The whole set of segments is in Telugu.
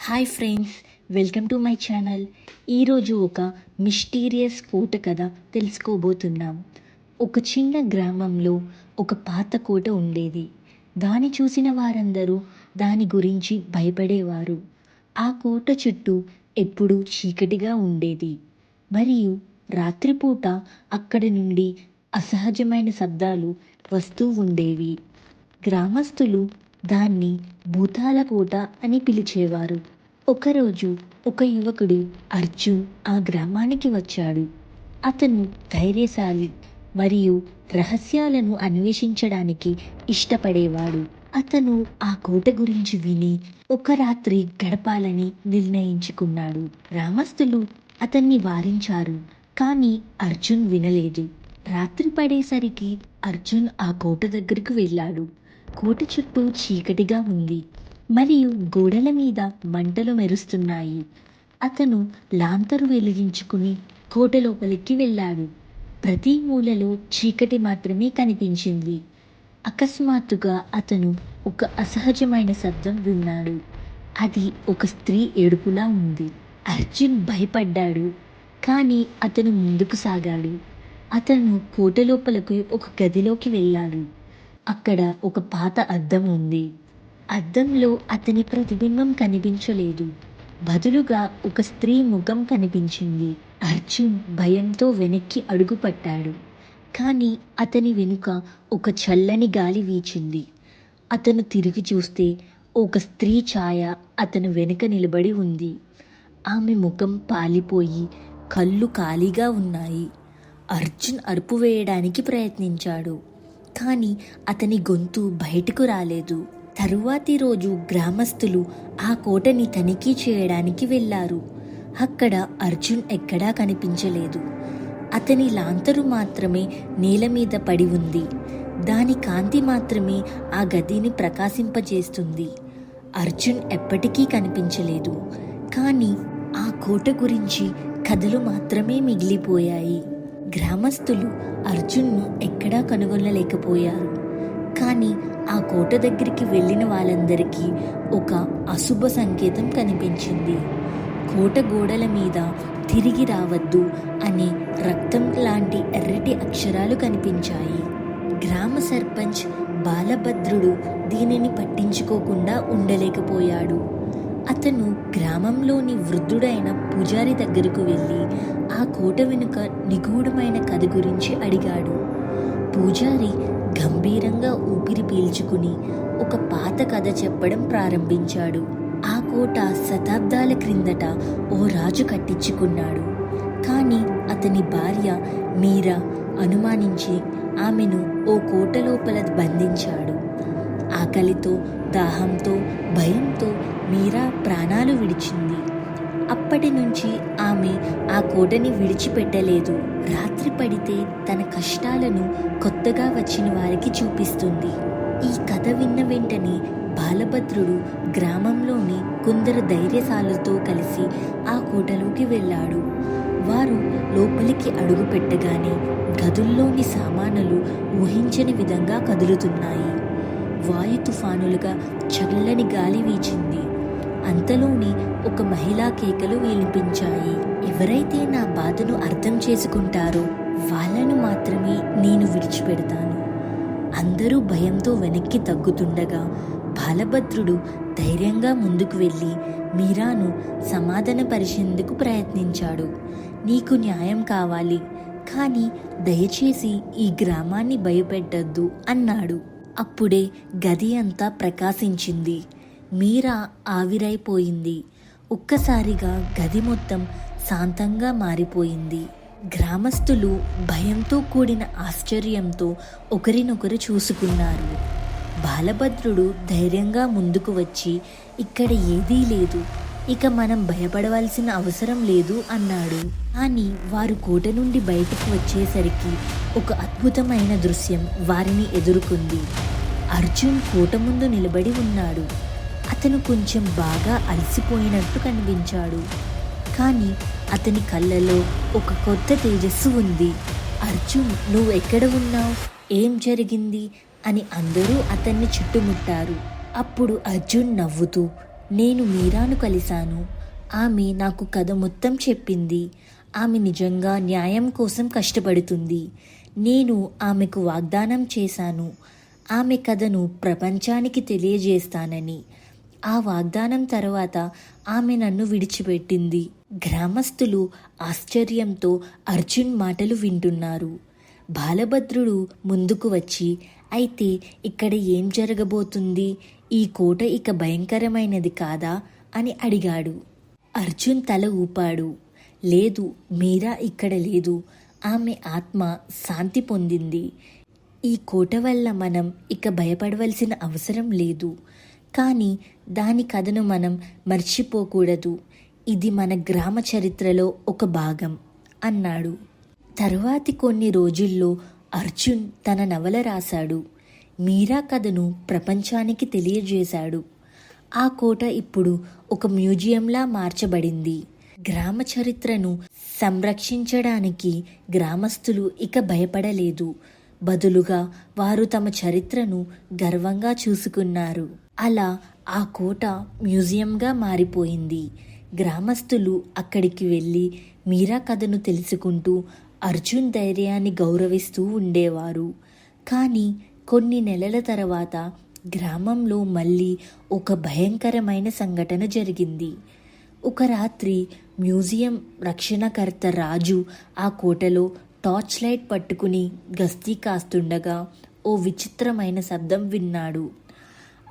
Hi friends welcome to my channel. ఈరోజు ఒక మిస్టీరియస్ కోట కథ తెలుసుకోబోతున్నాం. ఒక చిన్న గ్రామంలో ఒక పాత కోట ఉండేది. దాన్ని చూసిన వారందరూ దాని గురించి భయపడేవారు. ఆ కోట చుట్టూ ఎప్పుడూ చీకటిగా ఉండేది. మరియు రాత్రిపూట అక్కడి నుండి అసహజమైన శబ్దాలు వస్తూ ఉండేవి. గ్రామస్తులు దాన్ని భూతాల కోట అని పిలిచేవారు. ఒకరోజు ఒక యువకుడు అర్జున్ ఆ గ్రామానికి వచ్చాడు. అతను ధైర్యశాలి మరియు రహస్యాలను అన్వేషించడానికి ఇష్టపడేవాడు. అతను ఆ కోట గురించి విని ఒక రాత్రి గడపాలని నిర్ణయించుకున్నాడు. గ్రామస్తులు అతన్ని వారించారు కానీ అర్జున్ వినలేదు. రాత్రి పడేసరికి అర్జున్ ఆ కోట దగ్గరకు వెళ్ళాడు. కోట చుట్టూ చీకటిగా ఉంది. మరియు గోడల మీద మంటలు మెరుస్తున్నాయి. అతను లాంతరు వెలిగించుకుని కోట లోపలికి వెళ్ళాడు. ప్రతి మూలలో చీకటి మాత్రమే కనిపించింది. అకస్మాత్తుగా అతను ఒక అసహజమైన శబ్దం విన్నాడు. అది ఒక స్త్రీ ఏడుపులా ఉంది. అర్జున్ భయపడ్డాడు. కానీ అతను ముందుకు సాగాడు. అతను కోట లోపలకు ఒక గదిలోకి వెళ్ళాడు. అక్కడ ఒక పాత అద్దం ఉంది. అద్దంలో అతని ప్రతిబింబం కనిపించలేదు. బదులుగా ఒక స్త్రీ ముఖం కనిపించింది. అర్జున్ భయంతో వెనక్కి అడుగుపట్టాడు. కానీ అతని వెనుక ఒక చల్లని గాలి వీచింది. అతను తిరిగి చూస్తే ఒక స్త్రీ ఛాయ అతను వెనుక నిలబడి ఉంది. ఆమె ముఖం పాలిపోయి కళ్ళు ఖాళీగా ఉన్నాయి. అర్జున్ అరుపు వేయడానికి ప్రయత్నించాడు. కానీ అతని గొంతు బయటకు రాలేదు. తరువాతి రోజు గ్రామస్తులు ఆ కోటని తనిఖీ చేయడానికి వెళ్ళారు. అక్కడ అర్జున్ ఎక్కడా కనిపించలేదు. అతని లాంతరు మాత్రమే నేల మీద పడి ఉంది. దాని కాంతి మాత్రమే ఆ గదిని ప్రకాశింపజేస్తుంది. అర్జున్ ఎప్పటికీ కనిపించలేదు. కానీ ఆ కోట గురించి కథలు మాత్రమే మిగిలిపోయాయి. గ్రామస్తులు అర్జున్ను ఎక్కడా కనుగొనలేకపోయారు. కానీ ఆ కోట దగ్గరికి వెళ్ళిన వాళ్ళందరికీ ఒక అశుభ సంకేతం కనిపించింది. కోట గోడల మీద తిరిగి రావద్దు అనే రక్తం లాంటి ఎర్రటి అక్షరాలు కనిపించాయి. గ్రామ సర్పంచ్ బాలభద్రుడు దీనిని పట్టించుకోకుండా ఉండలేకపోయాడు. అతను గ్రామంలోని వృద్ధుడైన పూజారి దగ్గరకు వెళ్ళి ఆ కోట వెనుక నిగూఢమైన కథ గురించి అడిగాడు. పూజారి గంభీరంగా ఊపిరి పీల్చుకుని ఒక పాత కథ చెప్పడం ప్రారంభించాడు. ఆ కోట శతాబ్దాల క్రిందట ఓ రాజు కట్టించుకున్నాడు. కానీ అతని భార్య మీరా అనుమానించి ఆమెను ఓ కోట లోపల బంధించాడు. ఆకలితో దాహంతో భయంతో మీరా ప్రాణాలు విడిచింది. అప్పటి నుంచి ఆమె ఆ కోటని విడిచిపెట్టలేదు. రాత్రి పడితే తన కష్టాలను కొత్తగా వచ్చిన వారికి చూపిస్తుంది. ఈ కథ విన్న వెంటనే బాలభద్రుడు గ్రామంలోని కొందరు ధైర్యశాలతో కలిసి ఆ కోటలోకి వెళ్ళాడు. వారు లోపలికి అడుగు పెట్టగానే గదుల్లోని సామానులు ఊహించని విధంగా కదులుతున్నాయి. వాయు తుఫానులుగా చల్లని గాలి వీచింది. అంతలోని ఒక మహిళా కేకలు వినిపించాయి. ఎవరైతే నా బాధను అర్థం చేసుకుంటారో వాళ్ళను మాత్రమే నేను విడిచిపెడతాను. అందరూ భయంతో వెనక్కి తగ్గుతుండగా బాలభద్రుడు ధైర్యంగా ముందుకు వెళ్ళి మీరాను సమాధానపరిచేందుకు ప్రయత్నించాడు. నీకు న్యాయం కావాలి. కానీ దయచేసి ఈ గ్రామాన్ని భయపెట్టద్దు అన్నాడు. అప్పుడే గది అంతా ప్రకాశించింది. మీరా ఆవిరైపోయింది. ఒక్కసారిగా గది మొత్తం శాంతంగా మారిపోయింది. గ్రామస్తులు భయంతో కూడిన ఆశ్చర్యంతో ఒకరినొకరు చూసుకున్నారు. బాలభద్రుడు ధైర్యంగా ముందుకు వచ్చి ఇక్కడ ఏదీ లేదు. ఇక మనం భయపడవలసిన అవసరం లేదు అన్నాడు. కానీ వారు కోట నుండి బయటకు వచ్చేసరికి ఒక అద్భుతమైన దృశ్యం వారిని ఎదుర్కొంది. అర్జున్ కోట ముందు నిలబడి ఉన్నాడు. అతను కొంచెం బాగా అలసిపోయినట్టు కనిపించాడు. కానీ అతని కళ్ళలో ఒక కొత్త తేజస్సు ఉంది. అర్జున్ నువ్వు ఎక్కడ ఉన్నావు? ఏం జరిగింది? అని అందరూ అతన్ని చుట్టుముట్టారు. అప్పుడు అర్జున్ నవ్వుతూ నేను మీరాను కలిశాను. ఆమె నాకు కథ మొత్తం చెప్పింది. ఆమె నిజంగా న్యాయం కోసం కష్టపడుతుంది. నేను ఆమెకు వాగ్దానం చేశాను. ఆమె కథను ప్రపంచానికి తెలియజేస్తానని. ఆ వాగ్దానం తర్వాత ఆమె నన్ను విడిచిపెట్టింది. గ్రామస్తులు ఆశ్చర్యంతో అర్జున్ మాటలు వింటున్నారు. బాలభద్రుడు ముందుకు వచ్చి అయితే ఇక్కడ ఏం జరగబోతుంది? ఈ కోట ఇక భయంకరమైనది కాదా? అని అడిగాడు. అర్జున్ తల ఊపాడు. లేదు మీరా ఇక్కడ లేదు. ఆమె ఆత్మ శాంతి పొందింది. ఈ కోట వల్ల మనం ఇక భయపడవలసిన అవసరం లేదు. కానీ దాని కథను మనం మర్చిపోకూడదు. ఇది మన గ్రామ చరిత్రలో ఒక భాగం అన్నాడు. తరువాతి కొన్ని రోజుల్లో అర్జున్ తన నవల రాశాడు. మీరా కథను ప్రపంచానికి తెలియజేశాడు. ఆ కోట ఇప్పుడు ఒక మ్యూజియంలా మార్చబడింది. గ్రామ చరిత్రను సంరక్షించడానికి గ్రామస్తులు ఇక భయపడలేదు. బదులుగా వారు తమ చరిత్రను గర్వంగా చూసుకున్నారు. అలా ఆ కోట మ్యూజియంగా మారిపోయింది. గ్రామస్తులు అక్కడికి వెళ్ళి మీరా కథను తెలుసుకుంటూ అర్జున్ ధైర్యాన్ని గౌరవిస్తూ ఉండేవారు. కానీ కొన్ని నెలల తర్వాత గ్రామంలో మళ్ళీ ఒక భయంకరమైన సంఘటన జరిగింది. ఒక రాత్రి మ్యూజియం రక్షణకర్త రాజు ఆ కోటలో టార్చ్ లైట్ పట్టుకుని గస్తీ కాస్తుండగా ఓ విచిత్రమైన శబ్దం విన్నాడు.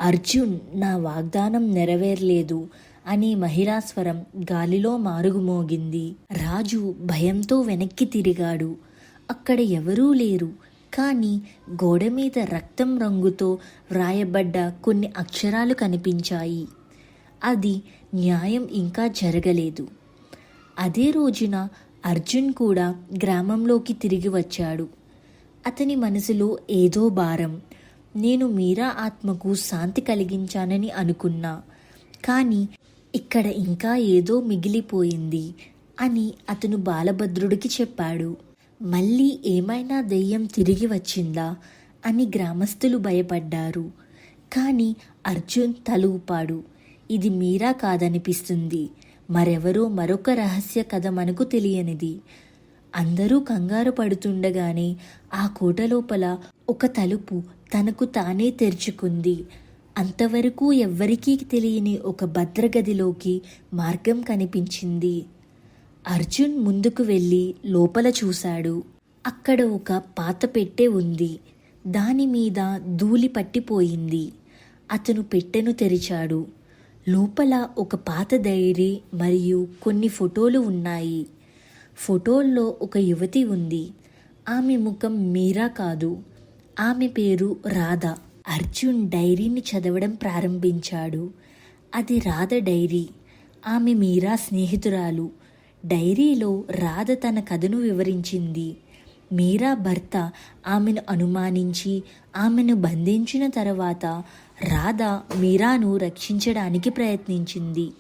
అర్జున్ నా వాగ్దానం నెరవేరలేదు అని మహిళాస్వరం గాలిలో మారుగుమోగింది. రాజు భయంతో వెనక్కి తిరిగాడు. అక్కడ ఎవరూ లేరు. కానీ గోడ మీద రక్తం రంగుతో వ్రాయబడ్డ కొన్ని అక్షరాలు కనిపించాయి. అది న్యాయం ఇంకా జరగలేదు. అదే రోజున అర్జున్ కూడా గ్రామంలోకి తిరిగి వచ్చాడు. అతని మనసులో ఏదో భారం. నేను మీరా ఆత్మకు శాంతి కలిగించానని అనుకున్నా. కానీ ఇక్కడ ఇంకా ఏదో మిగిలిపోయింది అని అతను బాలభద్రుడికి చెప్పాడు. మళ్ళీ ఏమైనా దెయ్యం తిరిగి వచ్చిందా అని గ్రామస్తులు భయపడ్డారు. కానీ అర్జున్ తలూపాడు. ఇది మీరా కాదనిపిస్తుంది. మరెవరో మరొక రహస్య కథ మనకు తెలియనిది. అందరూ కంగారు పడుతుండగానే ఆ కోట లోపల ఒక తలుపు తనకు తానే తెరుచుకుంది. అంతవరకు ఎవ్వరికీ తెలియని ఒక భద్రగదిలోకి మార్గం కనిపించింది. అర్జున్ ముందుకు వెళ్ళి లోపల చూశాడు. అక్కడ ఒక పాత పెట్టె ఉంది. దాని మీద ధూళి పట్టిపోయింది. అతను పెట్టెను తెరిచాడు. లోపల ఒక పాత డైరీ మరియు కొన్ని ఫోటోలు ఉన్నాయి. ఫోటోల్లో ఒక యువతి ఉంది. ఆమె ముఖం మీరా కాదు. ఆమె పేరు రాధ. అర్జున్ డైరీని చదవడం ప్రారంభించాడు. అది రాధ డైరీ. ఆమె మీరా స్నేహితురాలు. డైరీలో రాధ తన కథను వివరించింది. మీరా భర్త ఆమెను అనుమానించి ఆమెను బంధించిన తర్వాత రాధ మీరాను రక్షించడానికి ప్రయత్నించింది.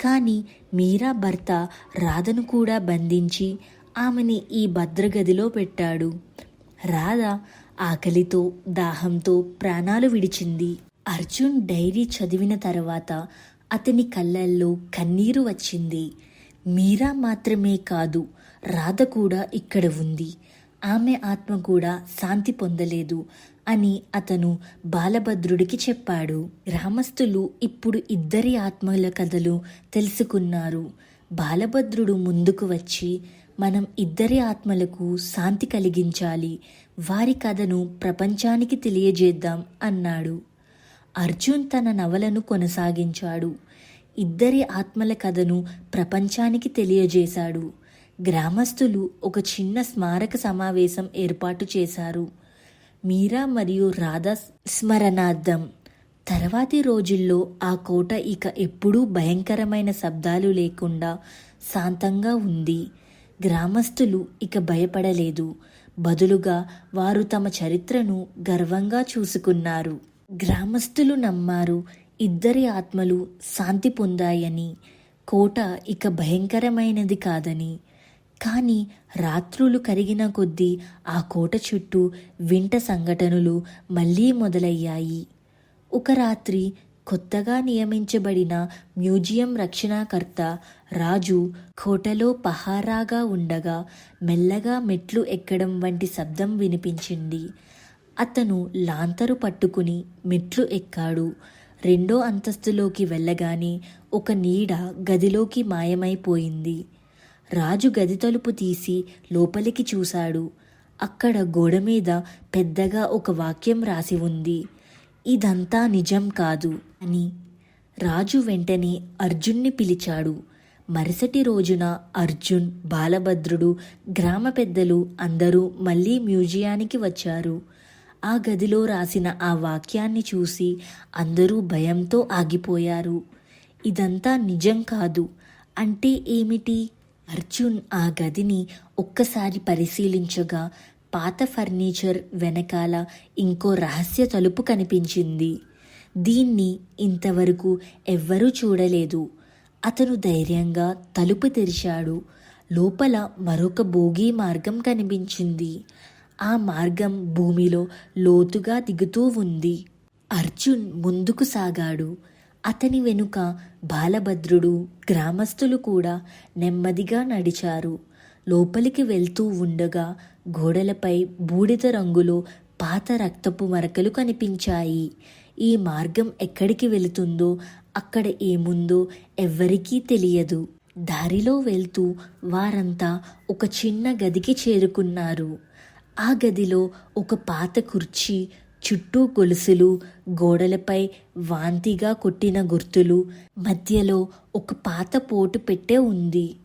కానీ మీరా భర్త రాధను కూడా బంధించి ఆమెని ఈ భద్రగదిలో పెట్టాడు. రాధ ఆకలితో దాహంతో ప్రాణాలు విడిచింది. అర్జున్ డైరీ చదివిన తర్వాత అతని కళ్ళల్లో కన్నీరు వచ్చింది. మీరా మాత్రమే కాదు రాధ కూడా ఇక్కడ ఉంది. ఆమె ఆత్మ కూడా శాంతి పొందలేదు అని అతను బాలభద్రుడికి చెప్పాడు. గ్రామస్తులు ఇప్పుడు ఇద్దరి ఆత్మల కథలు తెలుసుకున్నారు. బాలభద్రుడు ముందుకు వచ్చి మనం ఇద్దరి ఆత్మలకు శాంతి కలిగించాలి. వారి కథను ప్రపంచానికి తెలియజేద్దాం అన్నాడు. అర్జున్ తన నవలను కొనసాగించాడు. ఇద్దరి ఆత్మల కథను ప్రపంచానికి తెలియజేశాడు. గ్రామస్తులు ఒక చిన్న స్మారక సమావేశం ఏర్పాటు చేశారు. మీరా మరియు రాధా స్మరణార్థం. తర్వాతి రోజుల్లో ఆ కోట ఇక ఎప్పుడూ భయంకరమైన శబ్దాలు లేకుండా శాంతంగా ఉంది. గ్రామస్తులు ఇక భయపడలేదు. బదులుగా వారు తమ చరిత్రను గర్వంగా చూసుకున్నారు. గ్రామస్తులు నమ్మారు ఇద్దరి ఆత్మలు శాంతి పొందాయని కోట ఇక భయంకరమైనది కాదని. కానీ రాత్రులు కరిగిన కొద్దీ ఆ కోట చుట్టూ వింట సంఘటనలు మళ్ళీ మొదలయ్యాయి. ఒక రాత్రి కొత్తగా నియమించబడిన మ్యూజియం రక్షణకర్త రాజు కోటలో పహారాగా ఉండగా మెల్లగా మెట్లు ఎక్కడం వంటి శబ్దం వినిపించింది. అతను లాంతరు పట్టుకుని మెట్లు ఎక్కాడు. రెండో అంతస్తులోకి వెళ్ళగానే ఒక నీడ గదిలోకి మాయమైపోయింది. రాజు గది తలుపు తీసి లోపలికి చూశాడు. అక్కడ గోడ మీద పెద్దగా ఒక వాక్యం రాసి ఉంది. ఇదంతా నిజం కాదు అని రాజు వెంటనే అర్జున్ని పిలిచాడు. మరుసటి రోజున అర్జున్ బాలభద్రుడు గ్రామ పెద్దలు అందరూ మళ్ళీ మ్యూజియానికి వచ్చారు. ఆ గదిలో రాసిన ఆ వాక్యాన్ని చూసి అందరూ భయంతో ఆగిపోయారు. ఇదంతా నిజం కాదు అంటే ఏమిటి? అర్జున్ ఆ గదిని ఒక్కసారి పరిశీలించగా పాత ఫర్నిచర్ వెనకాల ఇంకో రహస్య తలుపు కనిపించింది. దీన్ని ఇంతవరకు ఎవ్వరూ చూడలేదు. అతను ధైర్యంగా తలుపు తెరిచాడు. లోపల మరొక భోగి మార్గం కనిపించింది. ఆ మార్గం భూమిలో లోతుగా దిగుతూ ఉంది. అర్జున్ ముందుకు సాగాడు. అతని వెనుక బాలభద్రుడు గ్రామస్తులు కూడా నెమ్మదిగా నడిచారు. లోపలికి వెళ్తూ ఉండగా గోడలపై బూడిద రంగులో పాత రక్తపు మరకలు కనిపించాయి. ఈ మార్గం ఎక్కడికి వెళుతుందో అక్కడ ఏముందో ఎవ్వరికీ తెలియదు. దారిలో వెళ్తూ వారంతా ఒక చిన్న గదికి చేరుకున్నారు. ఆ గదిలో ఒక పాత కుర్చీ చుట్టూ గొలుసులు గోడలపై వాంతిగా కొట్టిన గుర్తులు మధ్యలో ఒక పాత పోటు పెట్టే ఉంది.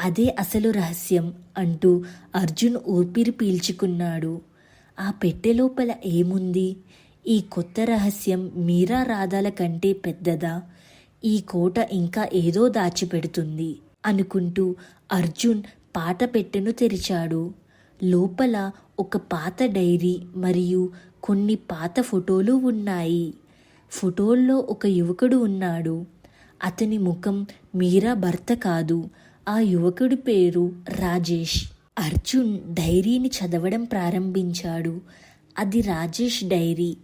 అదే అసలు రహస్యం అంటూ అర్జున్ ఊపిరి పీల్చుకున్నాడు. ఆ పెట్టె లోపల ఏముంది? ఈ కొత్త రహస్యం మీరా రాధాల కంటే పెద్దదా? ఈ కోట ఇంకా ఏదో దాచిపెడుతుంది అనుకుంటూ అర్జున్ పాత పెట్టెను తెరిచాడు. లోపల ఒక పాత డైరీ మరియు కొన్ని పాత ఫోటోలు ఉన్నాయి. ఫోటోల్లో ఒక యువకుడు ఉన్నాడు. అతని ముఖం మీరా భర్త కాదు. ఆ యువకుడి పేరు రాజేష్. అర్జున్ డైరీని చదవడం ప్రారంభించాడు. అది రాజేష్ డైరీ.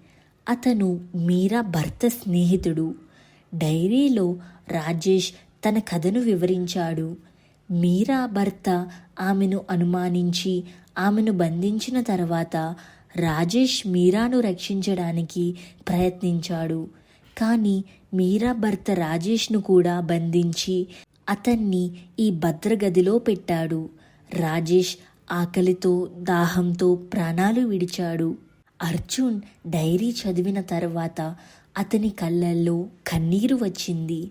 అతను మీరా భర్త స్నేహితుడు. డైరీలో రాజేష్ తన కథను వివరించాడు. మీరా భర్త ఆమెను అనుమానించి ఆమెను బంధించిన తర్వాత రాజేష్ మీరాను రక్షించడానికి ప్రయత్నించాడు. కానీ మీరా భర్త రాజేష్ను కూడా బంధించి అతన్ని ఈ భద్రగదిలో పెట్టాడు. రాజేష్ ఆకలితో దాహంతో ప్రాణాలు విడిచాడు. అర్జున్ డైరీ చదివిన తర్వాత అతని కళ్ళల్లో కన్నీరు వచ్చింది.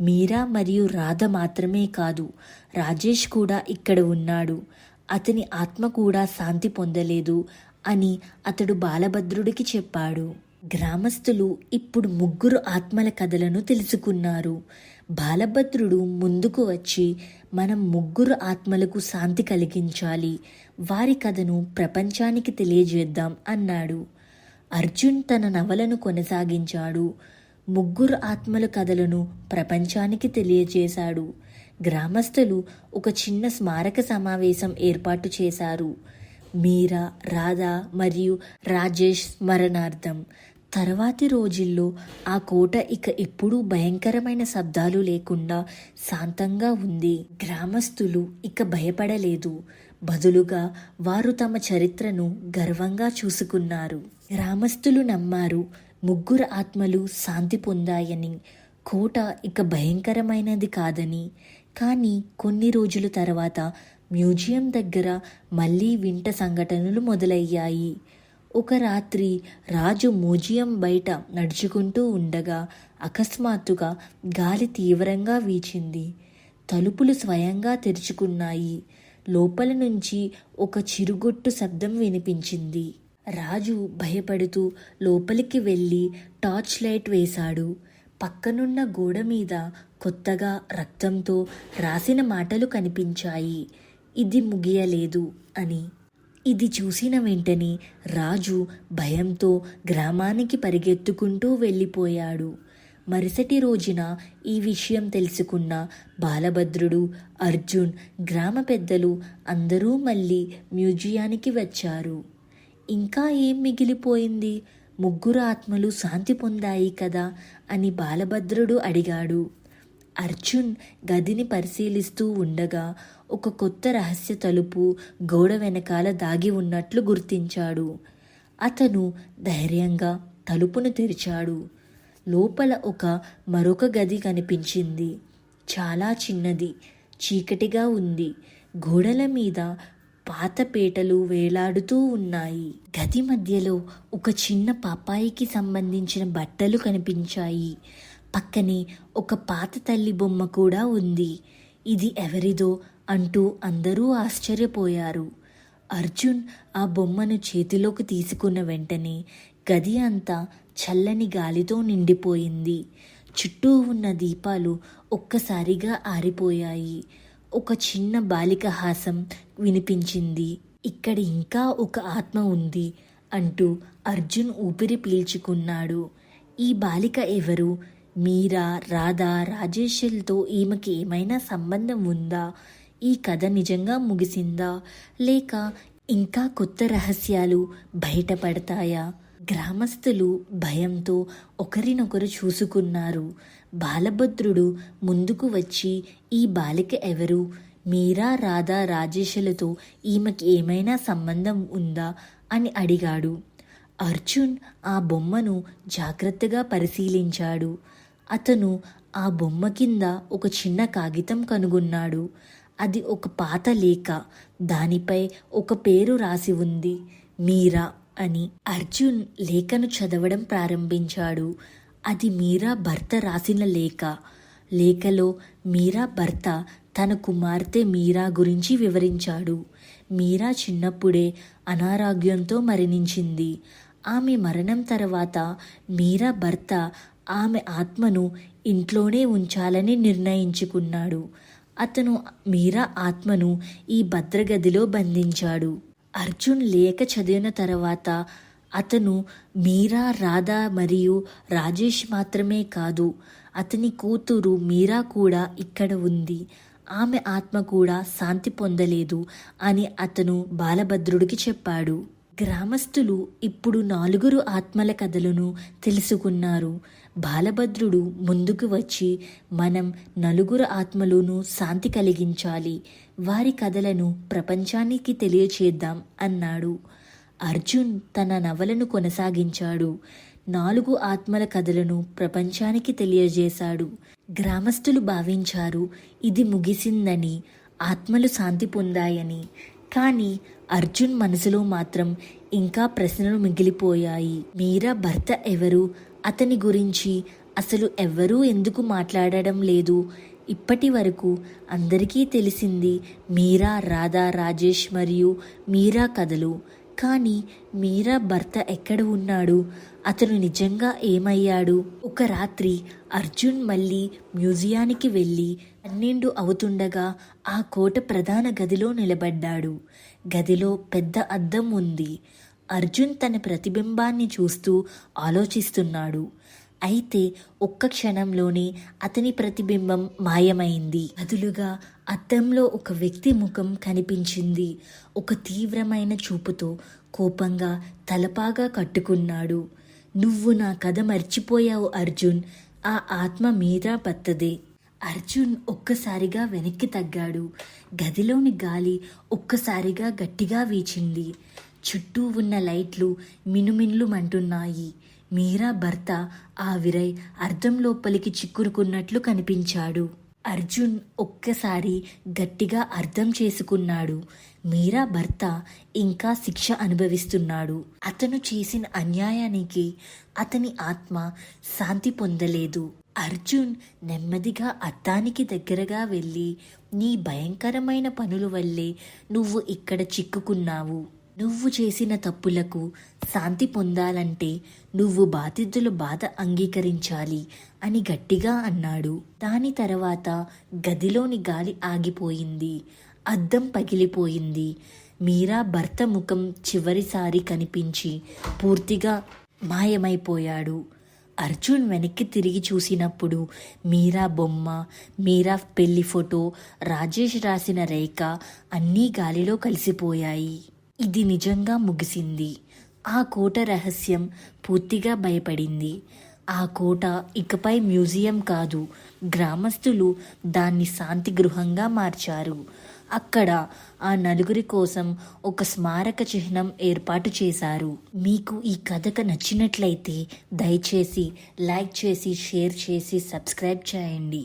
మీరా మరియు రాధ మాత్రమే కాదు రాజేష్ కూడా ఇక్కడ ఉన్నాడు. అతని ఆత్మ కూడా శాంతి పొందలేదు అని అతడు బాలభద్రుడికి చెప్పాడు. గ్రామస్తులు ఇప్పుడు ముగ్గురు ఆత్మల కథలను తెలుసుకున్నారు. బాలభద్రుడు ముందుకు వచ్చి మనం ముగ్గురు ఆత్మలకు శాంతి కలిగించాలి. వారి కథను ప్రపంచానికి తెలియజేద్దాం అన్నాడు. అర్జున్ తన నవలను కొనసాగించాడు. ముగ్గురు ఆత్మల కథలను ప్రపంచానికి తెలియజేశాడు. గ్రామస్తులు ఒక చిన్న స్మారక సమావేశం ఏర్పాటు చేశారు. మీరా రాధా మరియు రాజేష్ స్మరణార్థం. తర్వాతి రోజుల్లో ఆ కోట ఇక ఎప్పుడూ భయంకరమైన శబ్దాలు లేకుండా శాంతంగా ఉంది. గ్రామస్తులు ఇక భయపడలేదు. బదులుగా వారు తమ చరిత్రను గర్వంగా చూసుకున్నారు. గ్రామస్తులు నమ్మారు ముగ్గురు ఆత్మలు శాంతి పొందాయని కోట ఇక భయంకరమైనది కాదని. కానీ కొన్ని రోజుల తర్వాత మ్యూజియం దగ్గర మళ్ళీ వింట సంఘటనలు మొదలయ్యాయి. ఒక రాత్రి రాజు మ్యూజియం బయట నడుచుకుంటూ ఉండగా అకస్మాత్తుగా గాలి తీవ్రంగా వీచింది. తలుపులు స్వయంగా తెరుచుకున్నాయి. లోపల నుంచి ఒక చిరుగొట్టు శబ్దం వినిపించింది. రాజు భయపడుతూ లోపలికి వెళ్ళి టార్చ్ లైట్ వేశాడు. పక్కనున్న గోడ మీద కొత్తగా రక్తంతో రాసిన మాటలు కనిపించాయి. ఇది ముగియలేదు అని. ఇది చూసిన వెంటనే రాజు భయంతో గ్రామానికి పరిగెత్తుకుంటూ వెళ్ళిపోయాడు. మరుసటి రోజున ఈ విషయం తెలుసుకున్న బాలభద్రుడు అర్జున్ గ్రామ పెద్దలు అందరూ మళ్ళీ మ్యూజియానికి వచ్చారు. ఇంకా ఏం మిగిలిపోయింది? ముగ్గురు ఆత్మలు శాంతి పొందాయి కదా అని బాలభద్రుడు అడిగాడు. అర్జున్ గదిని పరిశీలిస్తూ ఉండగా ఒక కొత్త రహస్య తలుపు గోడ వెనకాల దాగి ఉన్నట్లు గుర్తించాడు. అతను ధైర్యంగా తలుపును తెరిచాడు. లోపల ఒక మరొక గది కనిపించింది. చాలా చిన్నది చీకటిగా ఉంది. గోడల మీద పాత పీటలు వేలాడుతూ ఉన్నాయి. గది మధ్యలో ఒక చిన్న పాపాయికి సంబంధించిన బట్టలు కనిపించాయి. పక్కనే ఒక పాత తల్లి బొమ్మ కూడా ఉంది. ఇది ఎవరిదో అంటూ అందరూ ఆశ్చర్యపోయారు. అర్జున్ ఆ బొమ్మను చేతిలోకి తీసుకున్న వెంటనే గది అంతా చల్లని గాలితో నిండిపోయింది. చుట్టూ ఉన్న దీపాలు ఒక్కసారిగా ఆరిపోయాయి. ఒక చిన్న బాలిక హాసం వినిపించింది. ఇక్కడ ఇంకా ఒక ఆత్మ ఉంది అంటూ అర్జున్ ఊపిరి పీల్చుకున్నాడు. ఈ బాలిక ఎవరు? మీరా రాధా రాజేష్లతో ఈమెకి ఏమైనా సంబంధం ఉందా? ఈ కథ నిజంగా ముగిసిందా? లేక ఇంకా కొత్త రహస్యాలు బయటపడతాయా గ్రామస్తులు భయంతో ఒకరినొకరు చూసుకున్నారు. బాలభద్రుడు ముందుకు వచ్చి ఈ బాలిక ఎవరు? మీరా రాధా రాజేషులతో ఈమెకి ఏమైనా సంబంధం ఉందా? అని అడిగాడు. అర్జున్ ఆ బొమ్మను జాగ్రత్తగా పరిశీలించాడు. అతను ఆ బొమ్మ కింద ఒక చిన్న కాగితం కనుగొన్నాడు. అది ఒక పాత లేఖ. దానిపై ఒక పేరు రాసి ఉంది. మీరా అని. అర్జున్ లేఖను చదవడం ప్రారంభించాడు. అది మీరా భర్త రాసిన లేఖ. లేఖలో మీరా భర్త తన కుమార్తె మీరా గురించి వివరించాడు. మీరా చిన్నప్పుడే అనారోగ్యంతో మరణించింది. ఆమె మరణం తర్వాత మీరా భర్త ఆమె ఆత్మను ఇంట్లోనే ఉంచాలని నిర్ణయించుకున్నాడు. అతను మీరా ఆత్మను ఈ భద్రగదిలో బంధించాడు. అర్జున్ లేఖ చదివిన తర్వాత అతను మీరా రాధా మరియు రాజేష్ మాత్రమే కాదు అతని కూతురు మీరా కూడా ఇక్కడ ఉంది. ఆమె ఆత్మ కూడా శాంతి పొందలేదు అని అతను బాలభద్రుడికి చెప్పాడు. గ్రామస్తులు ఇప్పుడు నాలుగురు ఆత్మల కథలను తెలుసుకున్నారు. బాలభద్రుడు ముందుకు వచ్చి మనం నలుగురు ఆత్మలోనూ శాంతి కలిగించాలి. వారి కథలను ప్రపంచానికి తెలియచేద్దాం అన్నాడు. అర్జున్ తన నవలను కొనసాగించాడు. నాలుగు ఆత్మల కథలను ప్రపంచానికి తెలియజేశాడు. గ్రామస్తులు భావించారు ఇది ముగిసిందని ఆత్మలు శాంతి పొందాయని. కానీ అర్జున్ మనసులో మాత్రం ఇంకా ప్రశ్నలు మిగిలిపోయాయి. మీరా భర్త ఎవరు? అతని గురించి అసలు ఎవ్వరూ ఎందుకు మాట్లాడడం లేదు. ఇప్పటి వరకు అందరికీ తెలిసింది మీరా రాధా రాజేష్ మరియు మీరా కథలు. కానీ మీరా భర్త ఎక్కడ ఉన్నాడు? అతను నిజంగా ఏమయ్యాడు? ఒక రాత్రి అర్జున్ మళ్ళీ మ్యూజియానికి వెళ్ళి పన్నెండు అవుతుండగా ఆ కోట ప్రధాన గదిలో నిలబడ్డాడు. గదిలో పెద్ద అద్దం ఉంది. అర్జున్ తన ప్రతిబింబాన్ని చూస్తూ ఆలోచిస్తున్నాడు. అయితే ఒక్క క్షణంలోనే అతని ప్రతిబింబం మాయమైంది. బదులుగా అద్దంలో ఒక వ్యక్తి ముఖం కనిపించింది. ఒక తీవ్రమైన చూపుతో కోపంగా తలపాగా కట్టుకున్నాడు. నువ్వు నా కథ మర్చిపోయావు అర్జున్. ఆ ఆత్మ మీద పత్తదే. అర్జున్ ఒక్కసారిగా వెనక్కి తగ్గాడు. గదిలోని గాలి ఒక్కసారిగా గట్టిగా వీచింది. చుట్టూ ఉన్న లైట్లు మినుమిన్లు మంటున్నాయి మీరా భర్త ఆవిరై అర్థం లోపలికి చిక్కురుకున్నట్లు కనిపించాడు. అర్జున్ ఒక్కసారి గట్టిగా అర్థం చేసుకున్నాడు. మీరా భర్త ఇంకా శిక్ష అనుభవిస్తున్నాడు. అతను చేసిన అన్యాయానికి అతని ఆత్మ శాంతి పొందలేదు. అర్జున్ నెమ్మదిగా అద్దానికి దగ్గరగా వెళ్ళి నీ భయంకరమైన పనుల వల్లే నువ్వు ఇక్కడ చిక్కుకున్నావు. నువ్వు చేసిన తప్పులకు శాంతి పొందాలంటే నువ్వు బాధితుల బాధ అంగీకరించాలి అని గట్టిగా అన్నాడు. దాని తర్వాత గదిలోని గాలి ఆగిపోయింది. అద్దం పగిలిపోయింది. మీరా భర్త ముఖం చివరిసారి కనిపించి పూర్తిగా మాయమైపోయాడు. అర్జున్ వెనక్కి తిరిగి చూసినప్పుడు మీరా బొమ్మ మీరా పెళ్ళి ఫోటో రాజేష్ రాసిన రేఖ అన్నీ గాలిలో కలిసిపోయాయి. ఇది నిజంగా ముగిసింది. ఆ కోట రహస్యం పూర్తిగా భయపడింది. ఆ కోట ఇకపై మ్యూజియం కాదు గ్రామస్తులు దాన్ని శాంతి గృహంగా మార్చారు. అక్కడ ఆ నలుగురి కోసం ఒక స్మారక చిహ్నం ఏర్పాటు చేశారు. మీకు ఈ కథక నచ్చినట్లయితే దయచేసి లైక్ చేసి షేర్ చేసి సబ్స్క్రైబ్ చేయండి.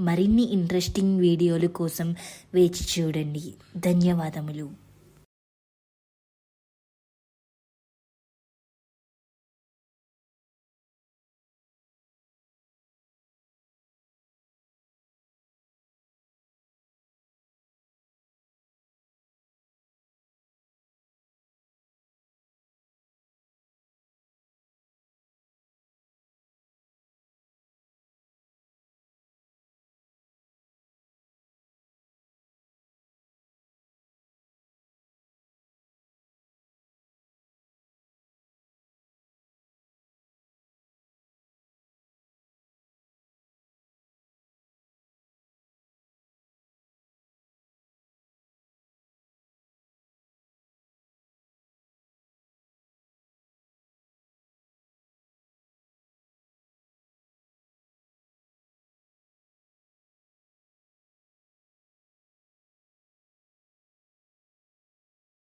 మరిన్ని ఇంట్రెస్టింగ్ వీడియోల కోసం వేచి చూడండి. ధన్యవాదములు.